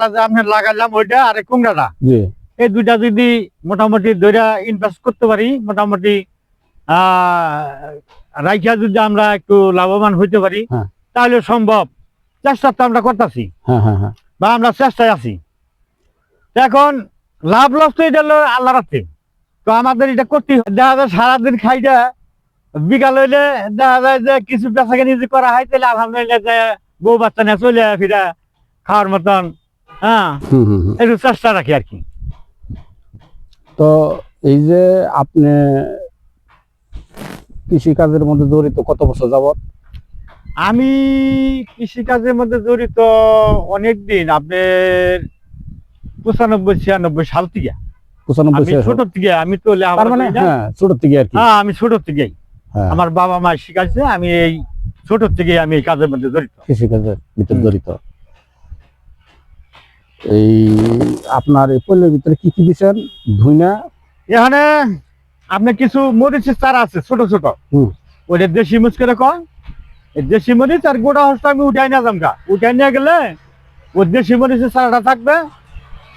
যে আমি লাগাইলাম ওইটা আর কুমড়াটা। এই দুইটা যদি মোটামুটি দুইটা ইনভেস্ট করতে পারি মোটামুটি রাইখা যদি আমরা একটু লাভবান হইতে পারি হ্যাঁ। তাহলে সম্ভব। চেষ্টা তো আমরা করতেছি। হ্যাঁ হ্যাঁ বা আমরা চেষ্টায় আছি। এখন লাভ লস তো এটা হলো আল্লাহ রাখতে তো আমাদের এটা করতে দেখা যায় সারাদিন খাইটা বিকাল হইলে দেখা যায় যে কিছু কিনি যদি করা হয় তাহলে আলহামদুলিল্লাহ বউ বাচ্চা নিয়ে চলে যায় ফিরা খাওয়ার মতন। হ্যাঁ। একটু চেষ্টা রাখি আর কি। তো এই যে আপনি কৃষি কাজের মধ্যে জড়িত কত বছর যাবত আমি কৃষিকাজের মধ্যে জড়িত অনেক দিন আপনার পঁচানব্বই ছিয়ানব্বই সাল থেকে। পঁচানব্বই ছোট থেকে আমি তো মানে হ্যাঁ ছোট থেকে আর কি। হ্যাঁ আমি ছোট থেকেই। হ্যাঁ, আমার বাবা মা শিখাইছে আমি এই ছোট থেকে আমি এই কাজের মধ্যে জড়িত। কৃষি কাজের ভিতর জড়িত। এই আপনার এই পল্লের ভিতরে কি কি দিচ্ছেন ধুইনা? এখানে আপনি কিছু মরিচের চারা আছে ছোট ছোট। ওইটা দেশি মুচ করে কন এই দেশি মরিচ আর গোটা হস্তা আমি উঠাই না জামকা উঠাই নিয়ে গেলে ওই দেশি মরিচের চারাটা থাকবে।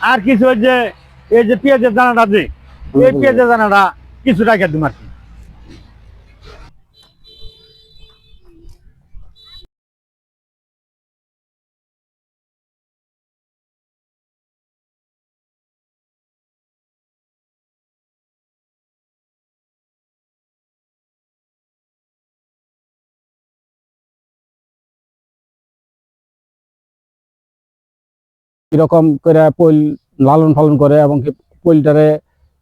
আর কিছু ওই যে এই যে পেঁয়াজের দানাটা যে এই পেঁয়াজের দানাটা কিছু রাখে দিম আর কি। কীরকম করে পৈল লালন পালন করে এবং কি পৈলটারে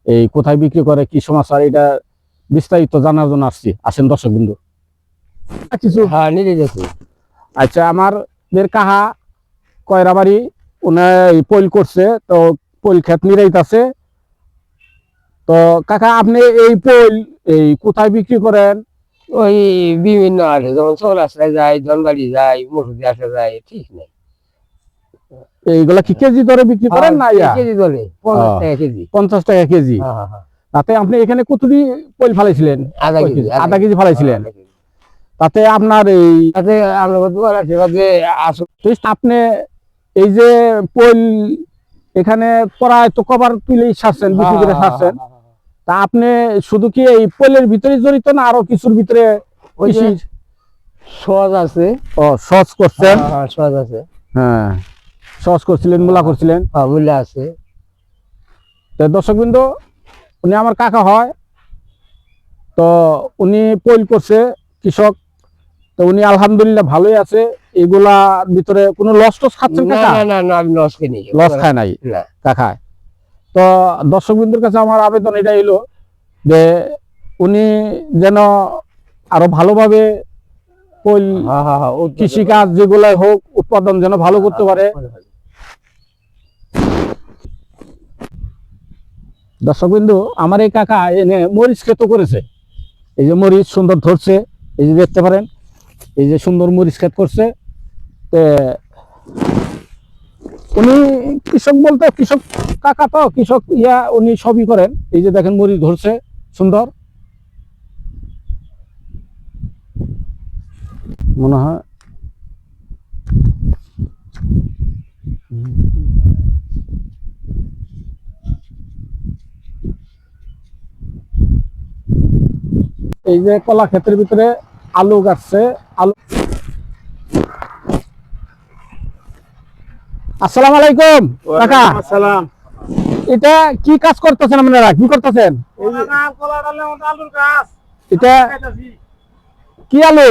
এই কোথায় বিক্রি করে কি সমস্যা এটা বিস্তারিত জানার জন্য আসছি। আসেন দর্শক বিন্দু কিছু হ্যাঁ নিজে গেছি আচ্ছা আমাদের কাহা কয়রাবাড়ি উনি এই পৈল করছে তো পৈল ক্ষেত নিরাইতাছে। তো কাকা আপনি এই পৈল এই কোথায় বিক্রি করেন? ওই বিভিন্ন আছে যেমন চৌরাস্তায় যায় ধনবাড়ি যায় মসুদি আসা যায় ঠিক নেই। এইগুলা কি কেজি দরে বিক্রি করেন না হ্যাঁ, কেজি দলে পঞ্চাশ টাকা কেজি। পঞ্চাশ টাকা কেজি। হ্যাঁ, হ্যাঁ, হ্যাঁ। তাতে আপনি এখানে কতটি পৈল ফালাইছিলেন? আধা কেজি আধা কেজি ফালাইছিলেন। তাতে আপনার এই তাতে আপনি এই যে পৈল এখানে প্রায় তো কবার তুলে ছাড়ছেন বিক্রি করে হ্যাঁ, ছাড়ছেন তা আপনি শুধু কি এই পৈলের ভিতরে জড়িত না আরও কিছুর ভিতরে ওই সহজ আছে। ও সহজ করছেন? হ্যাঁ, হ্যাঁ, সহজ আছে। হ্যাঁ। সহজ করছিলেন মূলা করছিলেন? হ্যাঁ, আছে। তো দর্শক বিন্দু উনি আমার কাকা হয়। তো উনি পৈল করছে কৃষক। তো উনি আলহামদুলিল্লাহ ভালোই আছে। এগুলার ভিতরে কোনো লস টস খাচ্ছেন কাকা? না না না আমি লস কিনি লস খায় নাই কাকায়। তো দর্শক বিন্দুর কাছে আমার আবেদন এটা এলো যে উনি যেন আরও ভালোভাবে হ্যাঁ হ্যাঁ হ্যাঁ কৃষিকাজ যেগুলাই হোক উৎপাদন যেন ভালো করতে পারে। দর্শক বিন্দু আমার এই কাকা এনে মরিচ ক্ষেত করেছে। এই যে মরিচ সুন্দর ধরছে, এই যে দেখতে পারেন, এই যে সুন্দর মরিচ ক্ষেত করছে। উনি কৃষক বলতে, কৃষক কাকা তো, কৃষক ইয়া উনি সবই করেন। এই যে দেখেন মরিচ ধরছে, সুন্দর। মনে হয় এই যে কলা ক্ষেতের ভিতরে আলু গাছছে আলু আসসালামু আলাইকুম কাকা। সালাম এটা কি কাজ করতেছেন আপনারা? কি করতেছেন? এটা কি আলু?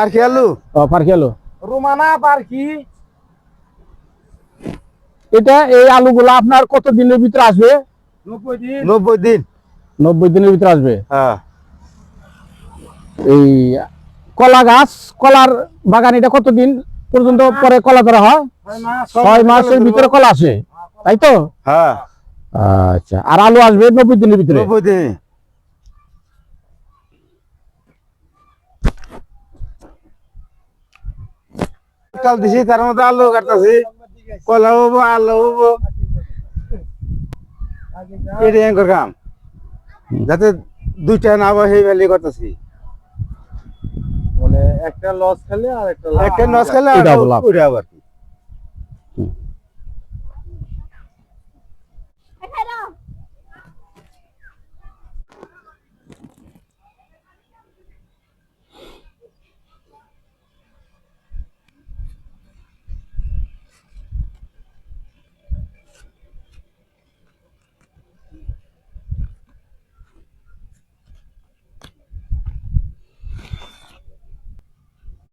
আর কি আলু। ও পারকি আলু। রুমানা পার্কি। এটা এই আলুগুলা আপনার কত দিনের ভিতরে আসবে? নব্বই দিন। নব্বই দিন। নব্বই দিনের ভিতরে আসবে? হ্যাঁ। এই কলা গাছ কলার বাগান এটা কতদিন পর্যন্ত পরে কলা ধরা হয়? ছয় মাসের ভিতরে কলা আসে তাই তো? হ্যাঁ। আচ্ছা আর আলু আসবে নব্বই দিনের ভিতরে? নব্বই দিন। কাল দিছি তার মধ্যে আলু কাটতেছি। কলা হব আলু হব এটাই কাম। যাতে দুইটা না হয় সেই ভ্যালি করতেছি। মানে একটা লস খেলে আর একটা একটা লস খেলে। ওইটা আবার কি